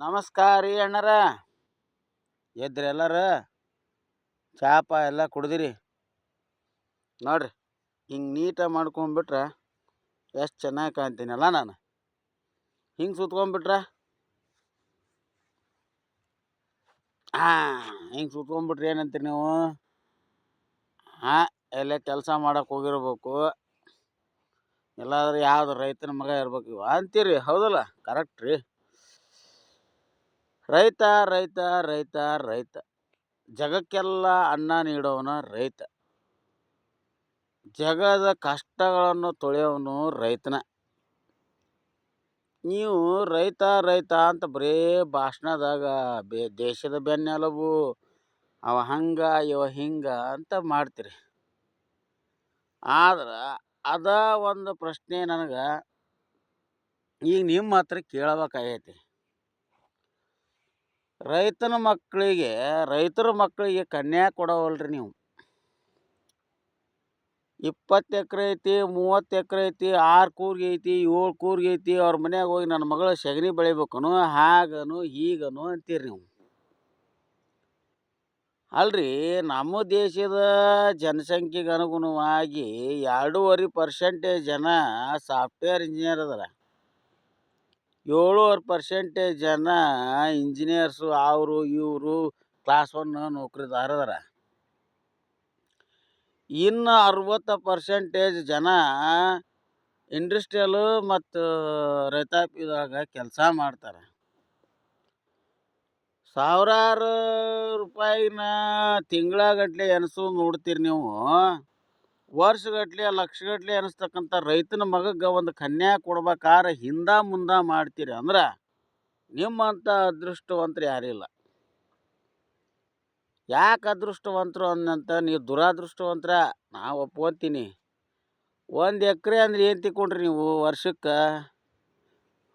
ನಮಸ್ಕಾರ ರೀ ಅಣ್ಣರ. ಎದ್ರಿ ಎಲ್ಲರ? ಚಾಪ ಎಲ್ಲ ಕುಡ್ದಿರಿ. ನೋಡ್ರಿ, ಹಿಂಗೆ ನೀಟಾಗಿ ಮಾಡ್ಕೊಂಬಿಟ್ರೆ ಎಷ್ಟು ಚೆನ್ನಾಗಿ ಕಾಣ್ತೀನಲ್ಲ ನಾನು. ಹಿಂಗೆ ಸುತ್ಕೊಂಡ್ಬಿಟ್ರೆ ಹಾಂ, ಹಿಂಗೆ ಸುತ್ಕೊಂಬಿಟ್ರಿ ಏನಂತೀರಿ ನೀವು? ಹಾಂ, ಎಲ್ಲ ಕೆಲಸ ಮಾಡೋಕೆ ಹೋಗಿರ್ಬೇಕು. ಎಲ್ಲಾದ್ರೂ ಯಾವುದು ರೈತನ ಮಗ ಇರ್ಬೇಕು ಇವ ಅಂತೀರಿ, ಹೌದಲ್ಲ? ಕರೆಕ್ಟ್ ರೀ. ರೈತ ರೈತ ರೈತ ರೈತ. ಜಗಕ್ಕೆಲ್ಲ ಅನ್ನ ನೀಡೋವನ ರೈತ. ಜಗದ ಕಷ್ಟಗಳನ್ನು ತೊಳೆಯೋನು ರೈತನ. ನೀವು ರೈತ ರೈತ ಅಂತ ಬರೇ ಭಾಷಣದಾಗ ಬೇ, ದೇಶದ ಬೆನ್ನೆಲುಬು ಅವ ಹಂಗ, ಇವ ಹಿಂಗ ಅಂತ ಮಾಡ್ತೀರಿ. ಆದ್ರೆ ಅದ ಒಂದು ಪ್ರಶ್ನೆ ನನಗೆ, ಈಗ ನಿಮ್ಮ ಹತ್ರ ಕೇಳಬೇಕಾಗೈತಿ. ರೈತನ ಮಕ್ಕಳಿಗೆ, ರೈತರ ಮಕ್ಕಳಿಗೆ ಕನ್ಯಾ ಕೊಡವಲ್ರಿ ನೀವು. ಇಪ್ಪತ್ತು ಎಕರೆ ಐತಿ, ಮೂವತ್ತು ಎಕರೆ ಐತಿ, ಆರು ಕೂರ್ಗೆ ಐತಿ, ಏಳು ಕೂರ್ಗೆ ಐತಿ, ಅವ್ರ ಮನ್ಯಾಗ ಹೋಗಿ ನನ್ನ ಮಗಳ ಸಗಣಿ ಬೆಳಿಬೇಕನು, ಹಾಗನು, ಹೀಗನು ಅಂತೀರಿ ನೀವು. ಅಲ್ರಿ, ನಮ್ಮ ದೇಶದ ಜನಸಂಖ್ಯೆಗೆ ಅನುಗುಣವಾಗಿ ಎರಡೂವರೆ ಪರ್ಸೆಂಟೇಜ್ ಜನ ಸಾಫ್ಟ್ವೇರ್ ಇಂಜಿನಿಯರ್ ಅದಾರ. ಏಳುವರೆ ಪರ್ಸೆಂಟೇಜ್ ಜನ ಇಂಜಿನಿಯರ್ಸು ಅವರು, ಇವರು ಕ್ಲಾಸ್ ಒನ್ ನೌಕರಿದಾರ ಇನ್ನು ಅರವತ್ತು ಪರ್ಸೆಂಟೇಜ್ ಜನ ಇಂಡಸ್ಟ್ರಿಯಲು ಮತ್ತು ರೈತಾಪಿದಾಗ ಕೆಲಸ ಮಾಡ್ತಾರೆ. ಸಾವಿರಾರು ರೂಪಾಯಿನ ತಿಂಗಳಗಟ್ಲೆ ಎನ್ಸು ನೋಡ್ತೀರಿ ನೀವು. ವರ್ಷಗಟ್ಲೆ, ಲಕ್ಷಗಟ್ಲೆ ಅನಿಸ್ತಕ್ಕಂಥ ರೈತನ ಮಗಗೆ ಒಂದು ಕನ್ಯಾ ಕೊಡ್ಬೇಕಾದ್ರೆ ಹಿಂದ ಮುಂದ ಮಾಡ್ತೀರಿ ಅಂದ್ರೆ ನಿಮ್ಮಂಥ ಅದೃಷ್ಟವಂತರು ಯಾರಿಲ್ಲ ಯಾಕೆ ಅದೃಷ್ಟವಂತರು ಅನ್ನಂತ ನೀವು ದುರಾದೃಷ್ಟವಂತರ, ನಾವು ಒಪ್ಕೊತೀನಿ. ಒಂದು ಎಕರೆ ಅಂದ್ರೆ ಏನು ತಿಕ್ಕೊಂಡ್ರಿ ನೀವು ವರ್ಷಕ್ಕೆ?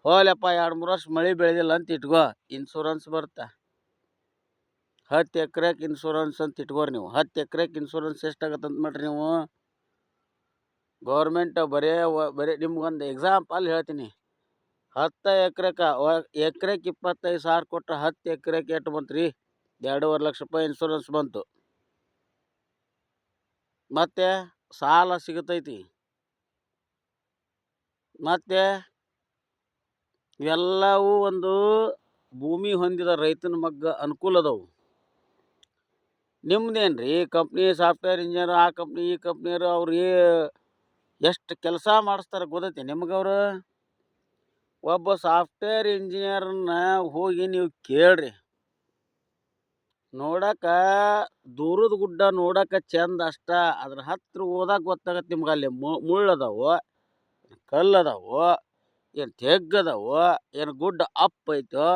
ಹೋಲಪ್ಪ ಎರಡು ಮೂರು ವರ್ಷ ಮಳೆ ಬೆಳೆದಿಲ್ಲ ಅಂತ ಇಟ್ಕೋ ಇನ್ಸೂರೆನ್ಸ್ ಬರುತ್ತೆ ಹತ್ತು ಎಕ್ರೆಗೆ ಇನ್ಸೂರೆನ್ಸ್ ಅಂತ ಇಟ್ಕೋರಿ ನೀವು. ಹತ್ತು ಎಕ್ರೆಗೆ ಇನ್ಸೂರೆನ್ಸ್ ಎಷ್ಟಾಗತ್ತೆ ಅಂತ ಮಾಡ್ರಿ ನೀವು? ಗೌರ್ಮೆಂಟ್ ಬರೇ ಬರೇ ನಿಮ್ಗೊಂದು ಎಕ್ಸಾಂಪಲ್ ಹೇಳ್ತೀನಿ. ಹತ್ತು ಎಕ್ರೆಕ ಎಕ್ರೆಗೆ ಇಪ್ಪತ್ತೈದು ಸಾವಿರ ಕೊಟ್ಟರೆ ಹತ್ತು ಎಕ್ರೆಗೆ ಎಷ್ಟು ಬಂತು ರೀ ಎರಡೂವರೆ ಲಕ್ಷ ರೂಪಾಯಿ ಇನ್ಸೂರೆನ್ಸ್ ಬಂತು. ಮತ್ತೆ ಸಾಲ ಸಿಗುತ್ತೈತಿ ಮತ್ತೆ ಇವೆಲ್ಲವೂ ಒಂದು ಭೂಮಿ ಹೊಂದಿದ ರೈತನ ಮಗ್ಗ ಅನುಕೂಲ ಅದಾವು. ನಿಮ್ದೇನು ರೀ ಕಂಪ್ನಿ ಸಾಫ್ಟ್ವೇರ್ ಇಂಜಿನಿಯರ್ ಆ ಕಂಪ್ನಿ ಈ ಕಂಪ್ನಿಯರು ಅವ್ರು ಎಷ್ಟು ಕೆಲಸ ಮಾಡಿಸ್ತಾರೆ ಗೊತ್ತೈತಿ ನಿಮ್ಗೆ ಅವರು ಒಬ್ಬ ಸಾಫ್ಟ್ವೇರ್ ಇಂಜಿನಿಯರ್ನ ಹೋಗಿ ನೀವು ಕೇಳ್ರಿ. ನೋಡಕ ದೂರದ ಗುಡ್ಡ ನೋಡಕ ಚಂದ ಅಷ್ಟ, ಅದ್ರ ಹತ್ತಿರ ಹೋದಾಗ ಗೊತ್ತಾಗತ್ತೆ ನಿಮ್ಗೆ ಅಲ್ಲಿ ಮುಳ್ಳು ಅದಾವು, ಕಲ್ಲು ಅದಾವು, ಏನು ತೆಗ್ಗು ಅದಾವು, ಏನು ಗುಡ್ಡ ಅಪ್ ಐತೋ,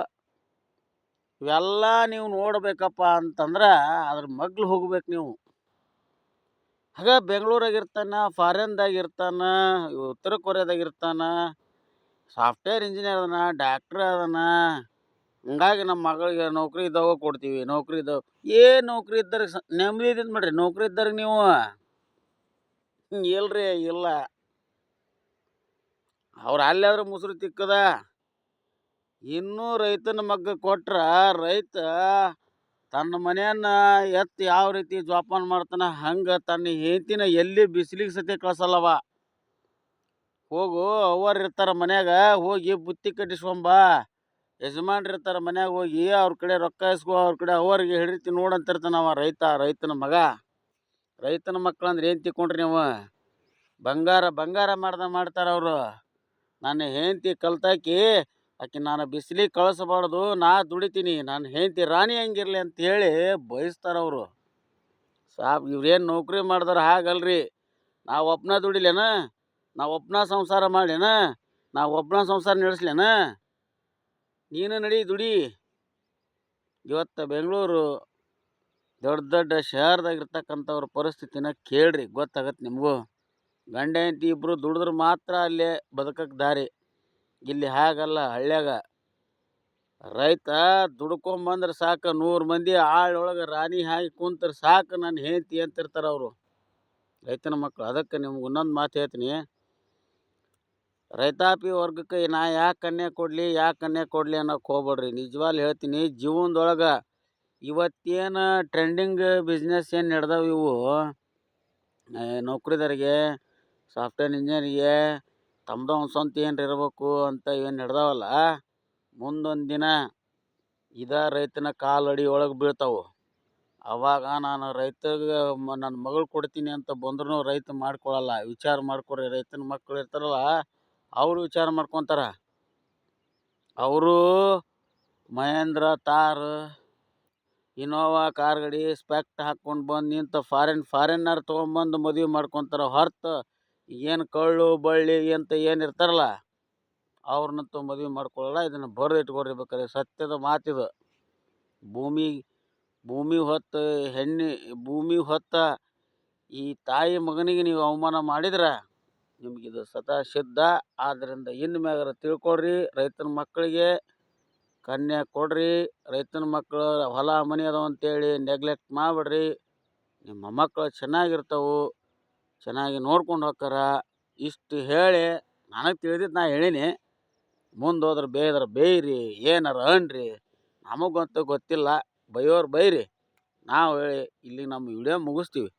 ಇವೆಲ್ಲ ನೀವು ನೋಡಬೇಕಪ್ಪ ಅಂತಂದ್ರೆ ಅದ್ರ ಮಗ್ಲು ಹೋಗ್ಬೇಕು ನೀವು. ಆಗ ಬೆಂಗಳೂರಾಗ ಇರ್ತಾನ, ಫಾರಿನ್ದಾಗ ಇರ್ತಾನ ಉತ್ತರ ಕೊರಿಯಾದಾಗ ಇರ್ತಾನ, ಸಾಫ್ಟ್ವೇರ್ ಇಂಜಿನಿಯರ್ ಅದನ, ಡಾಕ್ಟ್ರ್ ಅದನ, ಹಂಗಾಗಿ ನಮ್ಮ ಮಗಳಿಗೆ ನೌಕರಿ ಇದ್ದಾವ ಕೊಡ್ತೀವಿ, ನೌಕರಿ ಇದ್ದಾವ. ಏನು ನೌಕರಿ ಇದ್ದರೆ ನೆಮ್ಮದಿ ಇದ್ದಿದ್ದು ಮಾಡ್ರಿ ನೌಕರಿ ಇದ್ದಾಗ ನೀವು. ಇಲ್ರಿ, ಇಲ್ಲ. ಅವ್ರು ಅಲ್ಲಾದ್ರೆ ಮುಸುರು ತಿಕ್ಕದ. ಇನ್ನೂ ರೈತನ ಮಗ್ಗ ಕೊಟ್ರ, ರೈತ ತನ್ನ ಮನೆಯನ್ನ ಎತ್ತು ಯಾವ ರೀತಿ ಜೋಪಾನ ಮಾಡ್ತಾನೆ, ಹಂಗೆ ತನ್ನ ಹೆಂಡತಿನ ಎಲ್ಲಿ ಬಿಸಿಲಿಗೆ ಸತಿ ಕಳ್ಸಲ್ಲವ. ಹೋಗು ಅವ್ರು ಇರ್ತಾರ ಮನ್ಯಾಗ, ಹೋಗಿ ಬುತ್ತಿ ಕಟ್ಟಿಸ್ಕೊಂಬ. ಯಜಮಾನ್ರು ಇರ್ತಾರ ಮನ್ಯಾಗ ಹೋಗಿ, ಅವ್ರ ಕಡೆ ರೊಕ್ಕ ಇಸ್ಕೊ ಅವ್ರ ಕಡೆ ಅವ್ರಿಗೆ ಹಿಡಿತಿ ನೋಡಂತಿರ್ತಾನೆ ಅವ ರೈತ, ರೈತನ ಮಗ. ರೈತನ ಮಕ್ಕಳಂದ್ರೆ ಏನು ತಿಕ್ಕೊಂಡ್ರಿ ನೀವು? ಬಂಗಾರ ಬಂಗಾರ ಮಾಡ್ದ ಮಾಡ್ತಾರ ಅವರು. ನನ್ನ ಹೆಂಡತಿ ಕಲ್ತಾಕಿ ಆಕೆ ನಾನು ಬಿಸಿಲಿಗೆ ಕಳಿಸ್ಬಾರ್ದು, ನಾ ದುಡಿತೀನಿ ನನ್ನ ಹೆಂಡತಿ ರಾಣಿ ಹಂಗಿರಲಿ ಅಂತ ಹೇಳಿ ಬಯಸ್ತಾರ ಅವರು. ಸಾಬ್ ಇವ್ರೇನು ನೌಕರಿ ಮಾಡಿದಾರೆ ಹಾಗಲ್ರಿ. ನಾವು ಒಬ್ಬನ ದುಡಿಲೇನ ನಾ ಒಬ್ಬನ ಸಂಸಾರ ಮಾಡ್ಲೇನ, ನಾವು ಒಬ್ಬನ ಸಂಸಾರ ನಡೆಸ್ಲೇನ? ನೀನು ನಡಿ ದುಡಿ. ಇವತ್ತು ಬೆಂಗಳೂರು ದೊಡ್ಡ ದೊಡ್ಡ ಶಹರದಾಗ ಇರ್ತಕ್ಕಂಥವ್ರ ಪರಿಸ್ಥಿತಿನ ಕೇಳ್ರಿ ಗೊತ್ತಾಗತ್ತೆ ನಿಮಗೂ. ಗಂಡ ಹೆಂಡತಿ ಇಬ್ಬರು ದುಡಿದ್ರೆ ಮಾತ್ರ ಅಲ್ಲೇ ಬದುಕಕ್ಕೆ ದಾರಿ. ಇಲ್ಲಿ ಹಾಗಲ್ಲ ಹಳ್ಳ್ಯಾಗ. ರೈತ ದುಡ್ಕೊಂಬಂದ್ರೆ ಸಾಕು ನೂರು ಮಂದಿ ಆಳೊಳಗೆ ರಾಣಿ ಹಾಕಿ ಕುಂತ್ರೆ ಸಾಕು ನನ್ನ ಹೆಂಡತಿ ಅಂತಿರ್ತಾರೆ ಅವರು. ರೈತನ ಮಕ್ಕಳು ಅದಕ್ಕೆ ನಿಮ್ಗೆ ಇನ್ನೊಂದು ಮಾತು ಹೇಳ್ತೀನಿ. ರೈತಾಪಿ ವರ್ಗಕ್ಕೆ ನಾ ಯಾಕೆ ಕನ್ಯಾ ಕೊಡಲಿ, ಯಾಕೆ ಕನ್ಯಾ ಕೊಡಲಿ ಅನ್ನೋಕೆ ಹೋಗ್ಬೇಡ್ರಿ. ನಿಜವಾಗ್ಲು ಹೇಳ್ತೀನಿ, ಜೀವನದೊಳಗೆ ಇವತ್ತೇನು ಟ್ರೆಂಡಿಂಗ್ ಬಿಸ್ನೆಸ್ ಏನು ನಡೆದವು ಇವು? ನೌಕರಿದಾರಿಗೆ, ಸಾಫ್ಟ್ವೇರ್ ಇಂಜಿನಿಯರಿಗೆ ತಮ್ಮದು ಒಂದು ಸ್ವಂತ ಏನು ಇರಬೇಕು ಅಂತ ಏನು ನಡೆದಾವಲ್ಲ ಮುಂದೊಂದು ದಿನ ಇದ ರೈತನ ಕಾಲಡಿ ಒಳಗೆ ಬೀಳ್ತಾವೆ. ಅವಾಗ ನಾನು ರೈತಗೆ ನನ್ನ ಮಗಳು ಕೊಡ್ತೀನಿ ಅಂತ ಬಂದ್ರೂ ರೈತ ಮಾಡ್ಕೊಳಲ್ಲ, ವಿಚಾರ ಮಾಡ್ಕೊರಿ ರೈತನ ಮಕ್ಕಳು ಇರ್ತಾರಲ್ಲ, ಅವರು ವಿಚಾರ ಮಾಡ್ಕೊತಾರ. ಅವರು ಮಹೇಂದ್ರ, ತಾರ್, ಇನೋವಾ ಕಾರ್ ಗಡಿ, ಸ್ಪೆಕ್ಟ್ ಹಾಕ್ಕೊಂಡು ಬಂದು ನಿಂತು ಫಾರಿನ್ ಫಾರಿನ್ನರ್ ತೊಗೊಂಬಂದು ಮದುವೆ ಮಾಡ್ಕೊತಾರೆ. ಹೊರ್ತು ಏನು ಕಳ್ಳು, ಬಳ್ಳಿ ಅಂತ ಏನು ಇರ್ತಾರಲ್ಲ ಅವ್ರನ್ನಂತೂ ಮದುವೆ ಮಾಡ್ಕೊಳ್ಳಲ್ಲ, ಇದನ್ನು ಬರೆದು ಇಟ್ಕೊರಿ ಬೇಕಾದ್ರೆ ಸತ್ಯದ ಮಾತಿದು. ಭೂಮಿ ಭೂಮಿ ಹೊತ್ತು ಹೆಣ್ಣಿ, ಭೂಮಿ ಹೊತ್ತ ಈ ತಾಯಿ ಮಗನಿಗೆ ನೀವು ಅವಮಾನ ಮಾಡಿದ್ರೆ ನಿಮಗಿದು ಸದಾ ಸಿದ್ಧ ಆದ್ದರಿಂದ ಇನ್ನು ಮ್ಯಾಗಾರ ತಿಳ್ಕೊಳ್ರಿ ರೈತನ ಮಕ್ಕಳಿಗೆ ಕನ್ಯಾ ಕೊಡ್ರಿ, ರೈತನ ಮಕ್ಕಳು ಹೊಲ ಮನೆ ಅದಾವ ಅಂತೇಳಿ ನೆಗ್ಲೆಕ್ಟ್ ಮಾಡ್ಬಿಡ್ರಿ. ನಿಮ್ಮ ಮಕ್ಕಳು ಚೆನ್ನಾಗಿರ್ತಾವು. ಚೆನ್ನಾಗಿ ನೋಡ್ಕೊಂಡು ಹೋಕ್ಕಾರ. ಇಷ್ಟು ಹೇಳಿ ನನಗೆ ತಿಳಿದಿದ್ದು ನಾ ಹೇಳೀನಿ. ಮುಂದೆ ಹೋದ್ರೆ ಬೇಯ್ದ್ರೆ ಬೇಯ್ರಿ, ಏನಾರ ಅನ್ರಿ. ನಮಗಂತೂ ಗೊತ್ತಿಲ್ಲ. ಬೈಯೋರು ಬೈರಿ. ನಾವು ಹೇಳಿ ಇಲ್ಲಿ ನಮ್ಮ ವಿಡಿಯೋ ಮುಗಿಸ್ತೀವಿ.